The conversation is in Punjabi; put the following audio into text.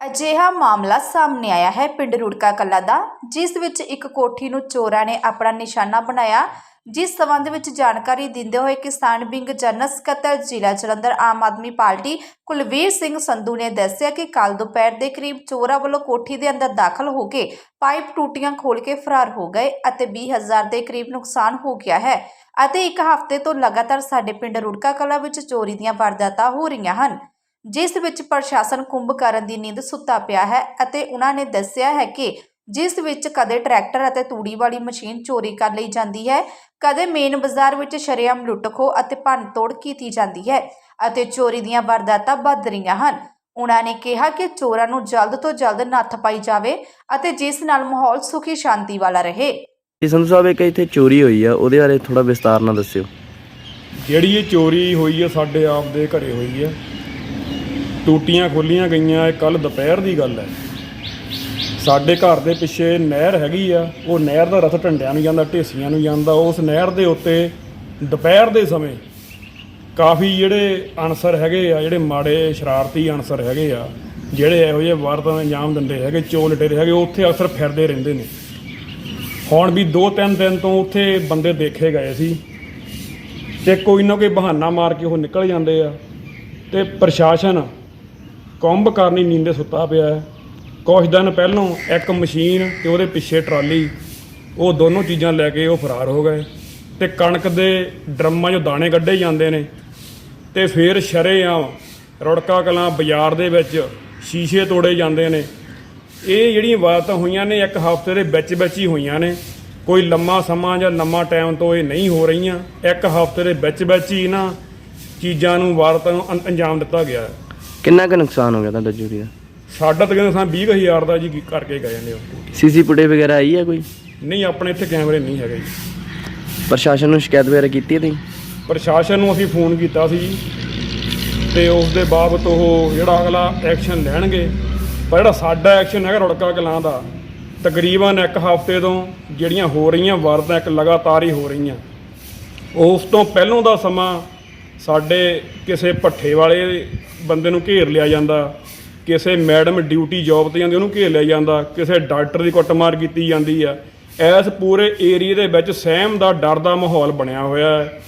ਅਜਿਹਾ ਮਾਮਲਾ ਸਾਹਮਣੇ ਆਇਆ ਹੈ ਪਿੰਡ ਰੁੜਕਾ ਕਲਾ ਦਾ, ਜਿਸ ਵਿੱਚ ਇੱਕ ਕੋਠੀ ਨੂੰ ਚੋਰਾਂ ਨੇ ਆਪਣਾ ਨਿਸ਼ਾਨਾ ਬਣਾਇਆ, ਜਿਸ ਸਬੰਧ ਵਿੱਚ ਜਾਣਕਾਰੀ ਦਿੰਦੇ ਹੋਏ ਕਿਸਾਨ ਵਿੰਗ ਜਨਰਲ ਸਕੱਤਰ ਜ਼ਿਲ੍ਹਾ ਜਲੰਧਰ ਆਮ ਆਦਮੀ ਪਾਰਟੀ ਕੁਲਵੀਰ ਸਿੰਘ ਸੰਧੂ ਨੇ ਦੱਸਿਆ ਕਿ ਕੱਲ ਦੁਪਹਿਰ ਦੇ ਕਰੀਬ ਚੋਰਾਂ ਵੱਲੋਂ ਕੋਠੀ ਦੇ ਅੰਦਰ ਦਾਖਲ ਹੋ ਕੇ ਪਾਈਪ ਟੂਟੀਆਂ ਖੋਲ ਕੇ ਫਰਾਰ ਹੋ ਗਏ ਅਤੇ 20000 ਦੇ ਕਰੀਬ ਨੁਕਸਾਨ ਹੋ ਗਿਆ ਹੈ ਅਤੇ ਇੱਕ ਹਫ਼ਤੇ ਤੋਂ ਲਗਾਤਾਰ ਸਾਡੇ ਪਿੰਡ ਰੁੜਕਾ ਕਲਾ ਵਿੱਚ ਚੋਰੀ ਦੀਆਂ ਵਾਰਦਾਤਾਂ ਹੋ ਰਹੀਆਂ ਹਨ। ਜਿਸ ਵਿੱਚ ਪ੍ਰਸ਼ਾਸਨ ਕੁੰਭਕਰਨ ਦੀ ਨੀਂਦ ਸੁੱਤਾ ਪਿਆ ਹੈ ਅਤੇ ਉਹਨਾਂ ਨੇ ਦੱਸਿਆ ਹੈ ਕਿ ਜਿਸ ਵਿੱਚ ਕਦੇ ਟਰੈਕਟਰ ਅਤੇ ਤੂੜੀ ਵਾਲੀ ਮਸ਼ੀਨ ਚੋਰੀ ਕਰ ਲਈ ਜਾਂਦੀ ਹੈ ਕਦੇ ਮੇਨ ਬਾਜ਼ਾਰ ਵਿੱਚ ਸ਼ਰੇਆਮ ਲੁੱਟਖੋ ਅਤੇ ਭੰਨਤੋੜ ਕੀਤੀ ਜਾਂਦੀ ਹੈ ਅਤੇ ਚੋਰੀ ਦੀਆਂ ਵਾਰਦਾਤਾਂ ਵੱਧ ਰਹੀਆਂ ਹਨ। ਉਹਨਾਂ ਨੇ ਕਿਹਾ ਕਿ ਚੋਰਾਂ ਨੂੰ ਜਲਦ ਤੋਂ ਜਲਦ ਨੱਥ ਪਾਈ ਜਾਵੇ ਅਤੇ ਜਿਸ ਨਾਲ ਮਾਹੌਲ ਸੁਖੀ ਸ਼ਾਂਤੀ ਵਾਲਾ ਰਹੇ। ਜੀ ਸੰਧੂ ਸਾਹਿਬ ਇੱਕ ਇੱਥੇ ਚੋਰੀ ਹੋਈ ਆ ਉਹਦੇ ਬਾਰੇ ਥੋੜਾ ਵਿਸਤਾਰ ਨਾਲ ਦੱਸਿਓ। ਜਿਹੜੀ ਇਹ ਚੋਰੀ ਹੋਈ ਹੈ ਸਾਡੇ ਆਪ ਦੇ ਘਰੇ ਹੋਈ ਹੈ ਟੂਟੀਆਂ ਖੋਲੀਆਂ ਗਈਆਂ, ਇਹ ਕੱਲ ਦੁਪਹਿਰ ਦੀ ਗੱਲ ਹੈ। ਸਾਡੇ ਘਰ ਦੇ ਪਿੱਛੇ ਨਹਿਰ ਹੈਗੀ ਆ, ਉਹ ਨਹਿਰ ਦਾ ਰਥ ਢੰਡਿਆਂ ਨੂੰ ਜਾਂਦਾ, ਢੇਸੀਆਂ ਨੂੰ ਜਾਂਦਾ। ਉਸ ਨਹਿਰ ਦੇ ਉੱਤੇ ਦੁਪਹਿਰ ਦੇ ਸਮੇਂ ਕਾਫੀ ਜਿਹੜੇ ਅਨਸਰ ਹੈਗੇ ਆ, ਜਿਹੜੇ ਮਾੜੇ ਸ਼ਰਾਰਤੀ ਅਨਸਰ ਹੈਗੇ ਆ, ਜਿਹੜੇ ਇਹੋ ਜਿਹੇ ਵਾਰਦਾਤਾਂ ਨੂੰ ਅੰਜਾਮ ਦਿੰਦੇ ਹੈਗੇ, ਚੋਰ ਲਟੇਰੇ ਹੈਗੇ ਉੱਥੇ ਅਕਸਰ ਫਿਰਦੇ ਰਹਿੰਦੇ ਨੇ। ਹੁਣ ਵੀ 2-3 ਦਿਨ ਤੋਂ ਉੱਥੇ ਬੰਦੇ ਦੇਖੇ ਗਏ ਸੀ ਤੇ ਕੋਈ ਨਾ ਕੋਈ ਬਹਾਨਾ ਮਾਰ ਕੇ ਉਹ ਨਿਕਲ ਜਾਂਦੇ ਆ ਤੇ ਪ੍ਰਸ਼ਾਸਨ ਕੁੰਭ ਕਰਨੀ ਨੀਂਦੇ ਸੁੱਤਾ ਪਿਆ ਹੈ। ਕੁਛ ਦਿਨ ਪਹਿਲਾਂ ਇੱਕ ਮਸ਼ੀਨ ਤੇ ਉਹਦੇ ਪਿੱਛੇ ਟਰਾਲੀ, ਉਹ ਦੋਨੋਂ ਚੀਜ਼ਾਂ ਲੈ ਕੇ ਉਹ ਫਰਾਰ ਹੋ ਗਏ ਤੇ ਕਣਕ ਦੇ ਡਰਮਾਂ 'ਚੋਂ ਦਾਣੇ ਕੱਢੇ ਜਾਂਦੇ ਨੇ ਤੇ ਫਿਰ ਸ਼ਰੇਆਮ ਰੁੜਕਾ ਕਲਾਂ ਬਾਜ਼ਾਰ ਦੇ ਵਿੱਚ ਸ਼ੀਸ਼ੇ ਤੋੜੇ ਜਾਂਦੇ ਨੇ। ਇਹ ਜਿਹੜੀਆਂ ਵਾਰਤਾਂ ਹੋਈਆਂ ਨੇ, ਇੱਕ ਹਫ਼ਤੇ ਦੇ ਵਿੱਚ ਵਿੱਚ ਹੀ ਹੋਈਆਂ ਨੇ। ਕੋਈ ਲੰਮਾ ਸਮਾਂ ਜਾਂ ਲੰਮਾ ਟਾਈਮ ਤੋਂ ਇਹ ਨਹੀਂ ਹੋ ਰਹੀਆਂ। ਇੱਕ ਹਫ਼ਤੇ ਦੇ ਵਿੱਚ ਵਿੱਚ ਹੀ ਨਾ ਚੀਜ਼ਾਂ ਨੂੰ, ਵਾਰਤਾਂ ਨੂੰ ਅੰਜਾਮ ਦਿੱਤਾ ਗਿਆ ਹੈ। ਕਿੰਨਾ ਕੁ ਨੁਕਸਾਨ ਹੋ ਗਿਆ ਤੁਹਾਡਾ ਚੋਰੀ ਦਾ? ਸਾਡਾ ਤਾਂ ਕਹਿੰਦੇ ਸਾਂ 20000 ਦਾ ਜੀ ਕੀ ਕਰਕੇ ਗਏ ਨੇ ਉਹ ਸੀਸੀ ਫੁਟੇਜ ਵਗੈਰਾ ਆਈ ਆ ਕੋਈ? ਨਹੀਂ ਆਪਣੇ ਇੱਥੇ ਕੈਮਰੇ ਨਹੀਂ ਹੈਗੇ ਜੀ। ਪ੍ਰਸ਼ਾਸਨ ਨੂੰ ਸ਼ਿਕਾਇਤ ਵਗੈਰਾ ਕੀਤੀ ਹੈ ਤੁਸੀਂ? ਪ੍ਰਸ਼ਾਸਨ ਨੂੰ ਅਸੀਂ ਫੋਨ ਕੀਤਾ ਸੀ ਜੀ। ਤੇ ਉਸ ਦੇ ਬਾਬਤ ਉਹ ਜਿਹੜਾ ਅਗਲਾ ਐਕਸ਼ਨ ਲੈਣਗੇ ਪਰ ਜਿਹੜਾ ਸਾਡਾ ਐਕਸ਼ਨ ਹੈਗਾ ਰੁੜਕਾ ਕਲਾਂ ਦਾ ਤਕਰੀਬਨ ਇੱਕ ਹਫ਼ਤੇ ਤੋਂ ਜਿਹੜੀਆਂ ਹੋ ਰਹੀਆਂ ਵਾਰਦਾਤਾਂ ਇੱਕ ਲਗਾਤਾਰ ਹੀ ਹੋ ਰਹੀਆਂ। ਉਸ ਤੋਂ ਪਹਿਲੋਂ ਦਾ ਸਮਾਂ ਸਾਡੇ ਕਿਸੇ ਭੱਠੇ ਵਾਲੇ ਬੰਦੇ ਨੂੰ ਘੇਰ ਲਿਆ ਜਾਂਦਾ, ਕਿਸੇ ਮੈਡਮ ਡਿਊਟੀ ਜੌਬ ਤੇ ਜਾਂਦੀ, ਉਹਨੂੰ ਘੇਰ ਲਿਆ ਜਾਂਦਾ, ਕਿਸੇ ਡਾਕਟਰ ਦੀ ਕੁੱਟਮਾਰ ਕੀਤੀ ਜਾਂਦੀ ਆ। ਇਸ ਪੂਰੇ ਏਰੀਏ ਦੇ ਵਿੱਚ ਸਹਿਮ ਦਾ ਡਰ ਦਾ ਮਾਹੌਲ ਬਣਿਆ ਹੋਇਆ ਹੈ।